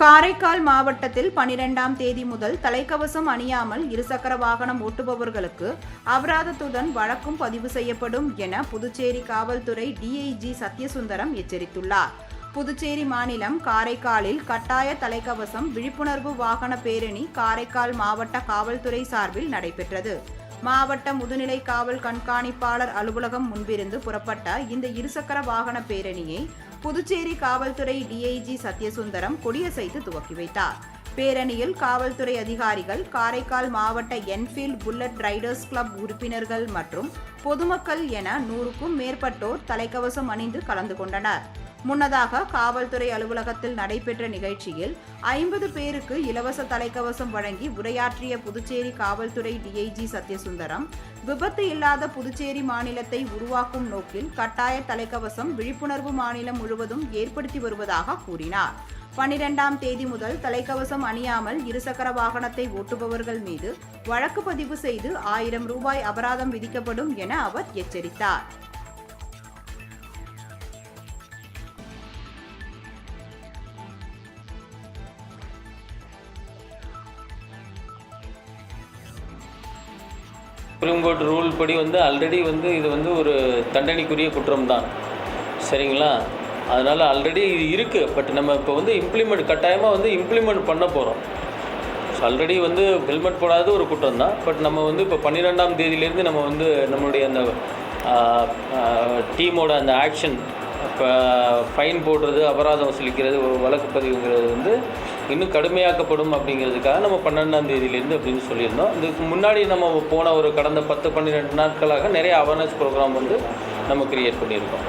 காரைக்கால் மாவட்டத்தில் பனிரெண்டாம் தேதி முதல் தலைக்கவசம் அணியாமல் இருசக்கர வாகனம் ஓட்டுபவர்களுக்கு அபராதத்துடன் வழக்கும் பதிவு செய்யப்படும் என புதுச்சேரி காவல்துறை டிஐஜி சத்யசுந்தரம் எச்சரித்துள்ளார். புதுச்சேரி மாநிலம் காரைக்காலில் கட்டாய தலைக்கவசம் விழிப்புணர்வு வாகன பேரணி காரைக்கால் மாவட்ட காவல்துறை சார்பில் நடைபெற்றது. மாவட்ட முதுநிலை காவல் கண்காணிப்பாளர் அலுவலகம் முன்பிருந்து புறப்பட்ட இந்த இருசக்கர வாகன பேரணியை புதுச்சேரி காவல்துறை டிஐஜி சத்யசுந்தரம் கொடியசைத்து துவக்கி வைத்தார். பேரணியில் காவல்துறை அதிகாரிகள் காரைக்கால் மாவட்ட என்ஃபீல்ட் புல்லட் ரைடர்ஸ் கிளப் உறுப்பினர்கள் மற்றும் பொதுமக்கள் என நூறுக்கும் மேற்பட்டோர் தலைக்கவசம் அணிந்து கலந்து கொண்டனர். முன்னதாக காவல்துறை அலுவலகத்தில் நடைபெற்ற நிகழ்ச்சியில் ஐம்பது பேருக்கு இலவச தலைக்கவசம் வழங்கி உரையாற்றிய புதுச்சேரி காவல்துறை டிஐஜி சத்யசுந்தரம் விபத்து இல்லாத புதுச்சேரி மாநிலத்தை உருவாக்கும் நோக்கில் கட்டாய தலைக்கவசம் விழிப்புணர்வு மாநிலம் முழுவதும் ஏற்படுத்தி வருவதாக கூறினார். பனிரெண்டாம் தேதி முதல் தலைக்கவசம் அணியாமல் இருசக்கர வாகனத்தை ஓட்டுபவர்கள் மீது வழக்கு பதிவு செய்து ஆயிரம் ரூபாய் அபராதம் விதிக்கப்படும் என அவர் எச்சரித்தார். சுப்ரீம் கோர்ட் ரூல் படி வந்து ஆல்ரெடி வந்து இது வந்து ஒரு தண்டனைக்குரிய குற்றம் தான் சரிங்களா? அதனால் ஆல்ரெடி இது இருக்குது பட் நம்ம இப்போ வந்து இம்ப்ளிமெண்ட் கட்டாயமாக வந்து இம்ப்ளிமெண்ட் பண்ண போகிறோம் ஸோ ஆல்ரெடி வந்து ஹெல்மெட் போடாதது ஒரு குற்றம் தான் பட் நம்ம வந்து இப்போ பன்னிரெண்டாம் தேதியிலேருந்து நம்ம வந்து நம்மளுடைய அந்த டீமோட அந்த ஆக்ஷன் இப்போ ஃபைன் போடுறது அபராதம் வசூலிக்கிறது வழக்கு பதிவுங்கிறது வந்து இன்னும் கடுமையாக்கப்படும் அப்படிங்கிறதுக்காக நம்ம பன்னெண்டாம் தேதியிலேருந்து அப்படின்னு சொல்லியிருந்தோம். இதுக்கு முன்னாடி நம்ம போன ஒரு கடந்த பத்து பன்னிரெண்டு நாட்களாக நிறைய அவேர்னஸ் ப்ரோக்ராம் வந்து நம்ம க்ரியேட் பண்ணியிருக்கோம்.